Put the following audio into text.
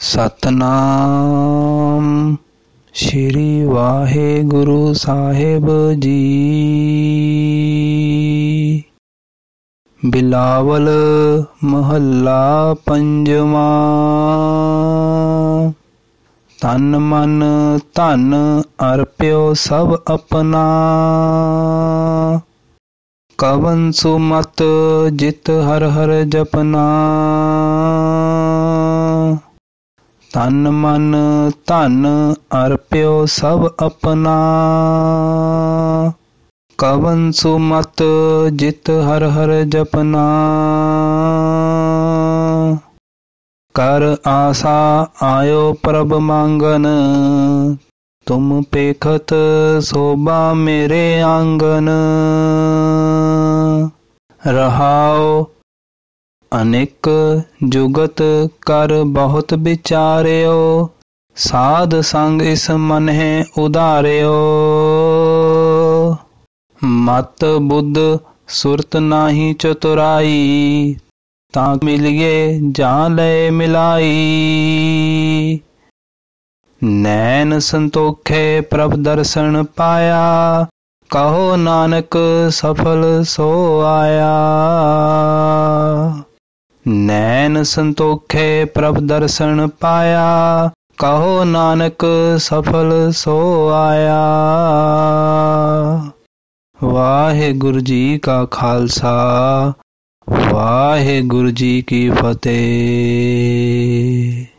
ਸਤਨਾਮ। ਸ਼੍ਰੀ ਵਾਹਿਗੁਰੂ ਸਾਹਿਬ ਜੀ। ਬਿਲਾਵਲ ਮਹੱਲਾ ਪੰਜਵਾਂ। ਤਨ ਮਨ ਧਨ ਅਰਪਿਓ ਸਭ ਆਪਣਾ। ਕਵਨ ਸੁਮਤ ਜਿਤ ਹਰ ਹਰ ਜਪਨਾ। ਤਨ ਮਨ, ਧਨ ਅਰਪਿਓ ਸਭ ਆਪਣਾ। ਕਵਨ ਸੁਮਤ ਜਿਤ ਹਰ ਹਰ ਜਪਨਾ। ਕਰ ਆਸਾ ਆਇਓ ਪ੍ਰਭ ਮੰਗਨ। ਤੁਮ ਪੇਖਤ ਸੋਭਾ ਮੇਰੇ ਆਂਗਨ। ਰਹਾਓ ਅਨੇਕ ਜੁਗਤ ਕਰ ਬਹੁਤ ਵਿਚਾਰਿਓ, ਸਾਧ ਸੰਗ ਇਸ ਮਨ ਹੈ ਉਧਾਰਿਓ। ਮਤ ਬੁੱਧ ਸੁਰਤ ਨਾਹੀ ਚਤੁਰਾਈ, ਤਾਂ ਮਿਲਿਏ ਜਾਂ ਲੈ ਮਿਲਾਈ। ਨੈਣ ਸੰਤੋਖੇ ਪ੍ਰਭ ਦਰਸ਼ਨ ਪਾਇਆ, ਕਹੋ ਨਾਨਕ ਸਫਲ ਸੋ ਆਇਆ। ਨੈਣ ਸੰਤੋਖੇ ਪ੍ਰਭ ਦਰਸ਼ਨ ਪਾਇਆ, ਕਹੋ ਨਾਨਕ ਸਫਲ ਸੋ ਆਇਆ। ਵਾਹਿਗੁਰੂ ਜੀ ਕਾ ਖਾਲਸਾ, ਵਾਹਿਗੁਰੂ ਜੀ ਕੀ ਫਤਿਹ।